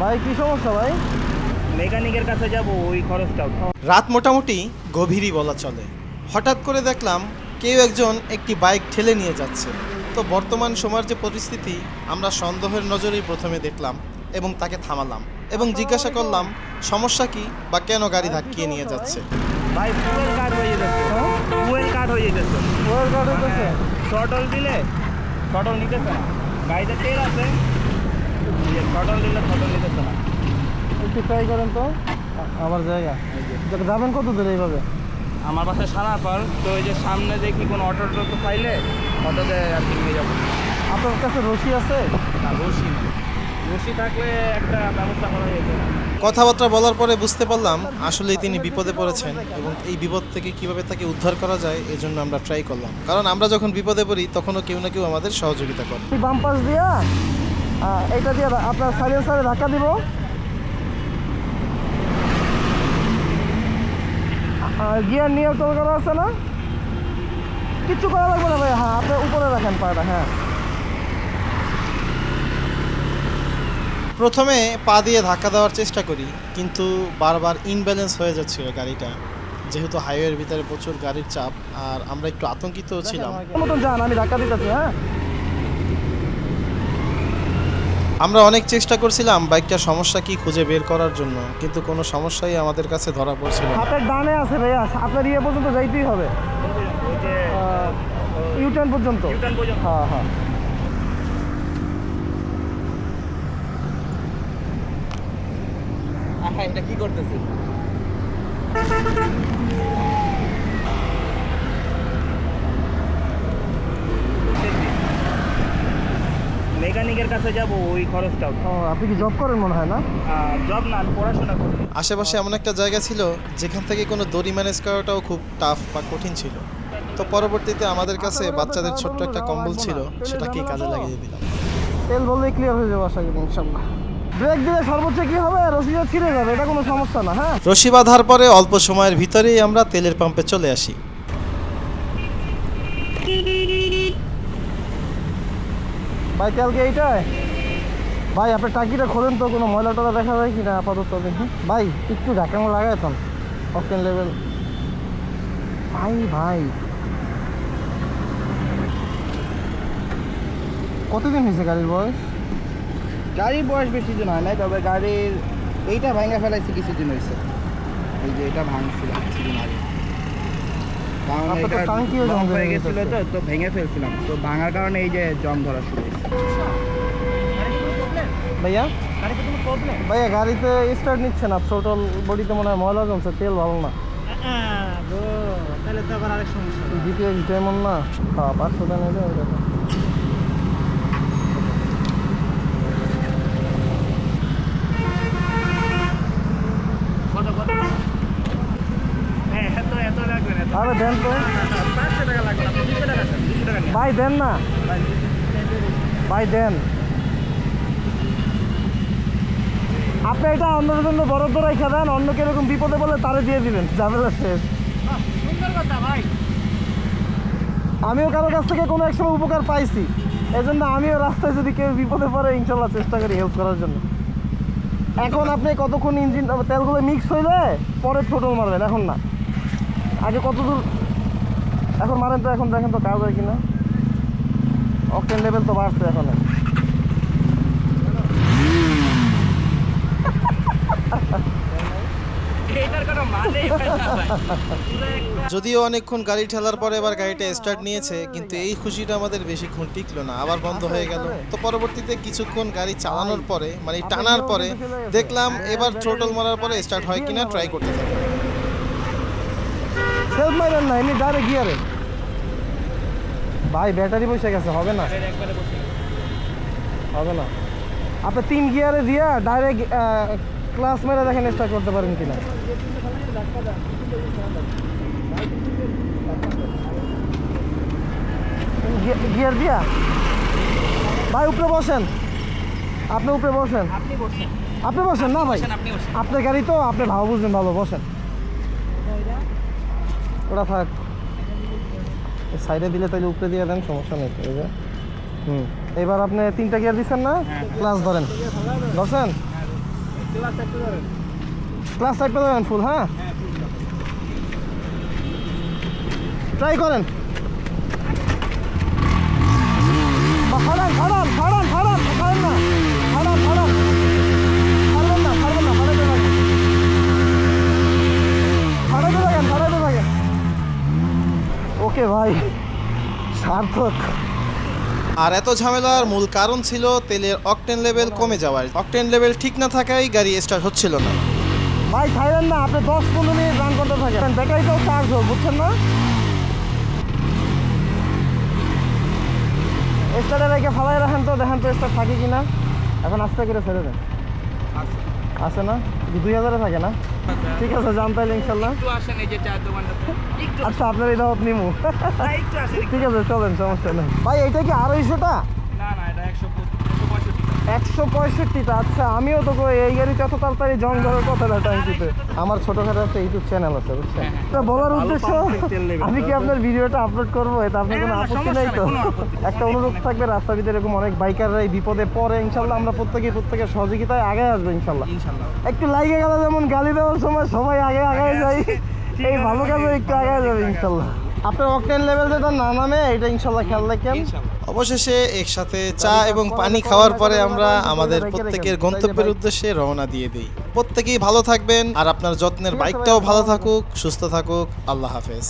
ভাই কি সমস্যা ভাই? মেকানিকের কাছে যাব ওই খরচটা রাত মোটামুটি গভীরই বলা চলে। হঠাৎ করে দেখলাম কেউ একজন একটি বাইক ঠেলে নিয়ে যাচ্ছে। তো বর্তমান সময়ের যে পরিস্থিতি আমরা সন্দেহের নজরেই প্রথমে দেখলাম এবং তাকে থামালাম এবং জিজ্ঞাসা করলাম সমস্যা কি বা কেন গাড়ি ধাক্কিয়ে নিয়ে যাচ্ছে? ভাই? ফুয়েল কাট হয়ে যেতেছে হ্যাঁ? ফুয়েল কাট হয়ে যেতেছে ওয়ার কার্ড হইতেছে শটল দিলে শটল নিতেছে না। গাড়িতে তেল আছে একটু ট্রাই করেন তো। আমার জায়গা। যাবেন কত দূরে এইভাবে? আমার বাসায় সানাপাল তো ওই যে সামনে দেখি কোনো অটো টো পাইলে অটোতে আর কি নিয়ে যাব। আপনার কাছে রশি আছে? না রশি রশি থাকলে একটা ব্যবস্থা করা যেত। কথাবার্তা বলার পরে বুঝতে পারলাম আসলেই তিনি বিপদে পড়েছেন এবং এই বিপদ থেকে কীভাবে তাকে উদ্ধার করা যায় এই জন্য আমরা ট্রাই করলাম। কারণ আমরা যখন বিপদে পড়ি তখনও কেউ না কেউ আমাদের সহযোগিতা করে। বাম পাশ দিয়া আ, এইটা দিয়ে আপনার সাইলেন্সারে ধাক্কা দিব। গিয়ার নিয়ন্ত্রণ করা আছে না। কিচ্ছু করা লাগবে না ভাই হ্যাঁ আপনি উপরে রাখেন পাটা হ্যাঁ। প্রথমে পা দিয়ে ধাক্কা দেওয়ার চেষ্টা করি কিন্তু বারবার ইনব্যালেন্স হয়ে যাচ্ছিল গাড়িটা যেহেতু হাইওয়ের ভিতরে প্রচুর গাড়ির চাপ আর আমরা একটু আতঙ্কিত ছিলাম। মতন যান আমি ধাক্কা দিতেছি হ্যাঁ। আমরা অনেক চেষ্টা করছিলাম বাইকটার সমস্যা কি খুঁজে বের করার জন্য কিন্তু কোনো সমস্যাই আমাদের কাছে ধরা পড়ছিল না। হাতের ডানে আছে ভাইয়া আপনার ইয়ে পর্যন্ত যাইতেই হবে। ওই যে ইউটার্ন পর্যন্ত। হ্যাঁ হ্যাঁ। এটা কি করতেছে? মেকানিকের কাছে যাব ওই খরচটাও ও আপনি কি জব করেন মনে হয় না? জব না আমি পড়াশোনা করি। আশেপাশে এমন একটা জায়গা ছিল যেখান থেকে কোনো দড়ি ম্যানেজ করাটাও খুব টাফ বা কঠিন ছিল। তো পরবর্তীতে আমাদের কাছে বাচ্চাদের ছোট্ট একটা কম্বল ছিল সেটাকেই কাজে লাগিয়ে দিলাম। তেল বললেই ক্লিয়ার হয়ে যাবে আশা করি ইনশাল্লাহ। ব্রেক দিলে সর্বোচ্চ কি হবে? রশিটা ছিঁড়ে যাবে এটা কোনো সমস্যা না হ্যাঁ? রশি বাঁধার পরে অল্প সময়ের ভিতরেই আমরা তেলের পাম্পে চলে আসি। ভাই কালকে কি এইটাই? ভাই আপনার টাকিটা খোলেন তো, কোনো ময়লা টলা দেখা যায় কি না আপাতত ভাই, একটু ঢাকানো লাগায় তো? Octane level. ভাই ভাই। কতদিন হয়েছে গাড়ির বয়স? গাড়ির বয়স বেশি দিন হয় নাই, তবে গাড়ির এইটা ভাঙা ফেলাইছে, কিছুদিন হয়েছে। এই যে এটা ভাঙছিলাম কিছুদিন আগে কারণ আপনার তো এটা টাঙ্কিও জং লক ধরে হয়ে গেছিল তো তো ভেঙে ফেলছিলাম। তো ভাঙার কারণে এই যে জং ধরা শুরু হয়েছে। ভাইয়া? গাড়িতে কোনো প্রবলেম ভাইয়া গাড়িতে স্টার্ট নিচ্ছে না। ছোট বডিতে মনে হয় ময়লা জমছে তেল ভালো না। দ্বিতীয় তো আবার আরেক সমস্যা। জিপিএস যেমন না হ্যাঁ পাঁচশো টাকা নেবে ওই দেখো। কত কত হ্যাঁ এত এত লাগবে না আরে দেন তো। ভাই, দেন না। ভাই, দেন। আপনি এটা অন্যের জন্য বরাদ্দ রেখে দেন অন্য কীরকম বিপদে বলে তারে দিয়ে দিবেন, ঝামেলা শেষ। আমিও কারও কাছ থেকে কোনো এক সময় উপকার পাইছি, এজন্য আমিও রাস্তায় যদি কেউ বিপদে পড়ে, ইনশাল্লাহ চেষ্টা করি হেল্প করার জন্য। এখন আপনি কতক্ষণ ইঞ্জিন তেলগুলো মিক্স হইলে পরে ছোটো মারবেন, এখন না। আগে কত দূর? এখন মারেন তো, এখন দেখেন তো কাজ হয় কিনা। অক্টেন লেভেল তো বাড়ছে এখন। যদিও অনেকক্ষণ গাড়ি ঠেলার পরে এবার গাড়িটা স্টার্ট নিয়েছে, কিন্তু এই খুশিটা আমাদের বেশিক্ষণ টিকলো না, আবার বন্ধ হয়ে গেল। তো পরবর্তীতে কিছুক্ষণ গাড়ি চালানোর পরে মানে টানার পরে, দেখলাম এবার থ্রোটল মারার পরে স্টার্ট হয় কিনা ট্রাই করতে থাকি সেলফ মারেন না এমনি ডাইরেক্ট গিয়ারে ভাই ব্যাটারি বসে গেছে হবে না। হবে না। আপনি তিন গিয়ারে দিয়া ডাইরেক্ট ক্লাস মেরে দেখেন স্টার্ট করতে পারেন কিনা। গিয়ার দিয়া? ভাই উপরে বসেন। আপনি উপরে বসেন। আপনি বসেন। না ভাই? আপনি আপনার গাড়ি তো আপনি ভালো বুঝবেন ভালো বসেন। ওটা থাক। সাইডে দিলে তাহলে উপরে দিয়ে দেন, সমস্যা নেই। হুম। এবার আপনি তিনটা গিয়ার দিচ্ছেন না। ক্লাস ধরেন। ধরছেন? ক্লাস সাইডটা ধরেন ফুল হ্যাঁ? ট্রাই করেন। ভাই সার্থক। আর এত ঝামেলার মূল কারণ ছিল তেলের অকটেন লেভেল কমে যাওয়ার। অকটেন লেভেল ঠিক না থাকায় গাড়ি স্টার্ট হচ্ছিল না। ভাই খাইবেন না আপনি দশ পনেরো মিনিট রান করতে থাকেন। ব্যাটারিটাও চার্জ হোক বুঝছেন না? স্টার্টে রেখে ফালাই রাখেন তো দেখেন তো স্টার্ট থাকে কিনা। এখন আস্তে করে ছেড়ে দেন। আছে না? দুই হাজারে থাকে না? ঠিক আছে যান তাইলে ইনশাল্লাহ আচ্ছা আপনার এটা দাওয়াত নিমু। ঠিক আছে চলেন সমস্যা নেই। ভাই এটা কি আড়াইশোটা? না না এটা একশো পঁয়ষট্টি একশো পঁয়ষট্টিটা। আচ্ছা আমিও তো এই গাড়িতে এত তাড়াতাড়ি জং ধরার কথা না টাইমটিতে আমার ছোটখাটো একটা ইউটিউব চ্যানেল আছে বুঝছেন? হ্যাঁ, হ্যাঁ। বলার উদ্দেশ্য। আমি কি আপনার ভিডিওটা আপলোড করব? এটা আপনার কোনো আপত্তি নাই তো। একটা অনুরোধ থাকবে রাস্তার ভিতরে এরকম অনেক বাইকাররা এই বিপদে পড়ে ইনশাল্লাহ আমরা প্রত্যেকে প্রত্যেকের সহযোগিতায় আগে আসব ইনশাল্লাহ। ইনশাল্লাহ। একটু লাইগে গেলে যেমন গালি দেওয়ার সময় সবাই আগে আগে যাই। এই ভালো কাজে একটু আগে যাবে ইনশাল্লাহ। আপনার অকটেন লেভেল যেটা না নামে এটা ইনশাল্লাহ খেয়াল রাখেন। অবশেষে একসাথে চা এবং পানি খাওয়ার পরে আমরা আমাদের প্রত্যেকের গন্তব্যের উদ্দেশ্যে রওনা দিয়ে দিই। প্রত্যেকেই ভালো থাকবেন আর আপনার যত্নের বাইকটাও ভালো থাকুক সুস্থ থাকুক। আল্লাহ হাফেজ।